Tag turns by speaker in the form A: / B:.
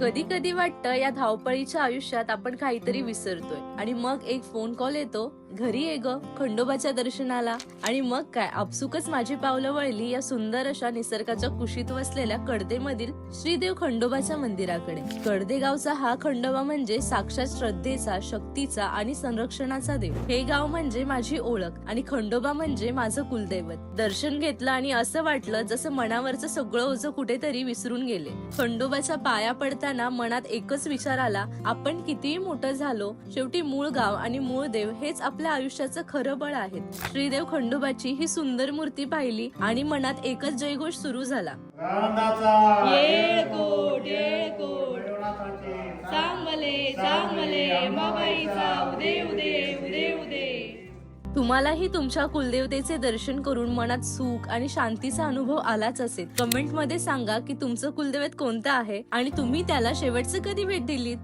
A: कधी कधी वाटतं या धावपळीच्या आयुष्यात आपण काहीतरी विसरतोय. आणि मग एक फोन कॉल येतो. घरी ये ग खंडोबाच्या दर्शनाला. आणि मग काय आपसुकच माझी पावलं वळली या सुंदर अशा निसर्गाच्या कुशीत वसलेल्या कडदेमधील श्रीदेव खंडोबाच्या मंदिराकडे. कडदे गावचा हा खंडोबा म्हणजे साक्षात श्रद्धेचा शक्तीचा आणि संरक्षणाचा देव. हे गाव म्हणजे माझी ओळख आणि खंडोबा म्हणजे माझं कुलदैवत. दर्शन घेतलं आणि असं वाटलं जसं मनावरचं सगळं ओझं कुठेतरी विसरून गेले. खंडोबाच्या पाया पडता पडताना मनात एकच विचार आला आपण कितीही मोठं झालो शेवटी मूळ गाव आणि मूळ देव हेच आपल्या आयुष्याचं खरं बळ आहेत. श्रीदेव खंडोबाची ही सुंदर मूर्ती पाहिली आणि मनात एकच जयघोष सुरू झाला. उदे उदे तुम्हालाही तुमच्या कुलदेवतेचे दर्शन करून मनात सुख आणि शांतीचा अनुभव आलाच असेल. कमेंटमध्ये सांगा की तुमचं कुलदैवत कोणतं आहे आणि तुम्ही त्याला शेवटचं कधी भेट दिलीत?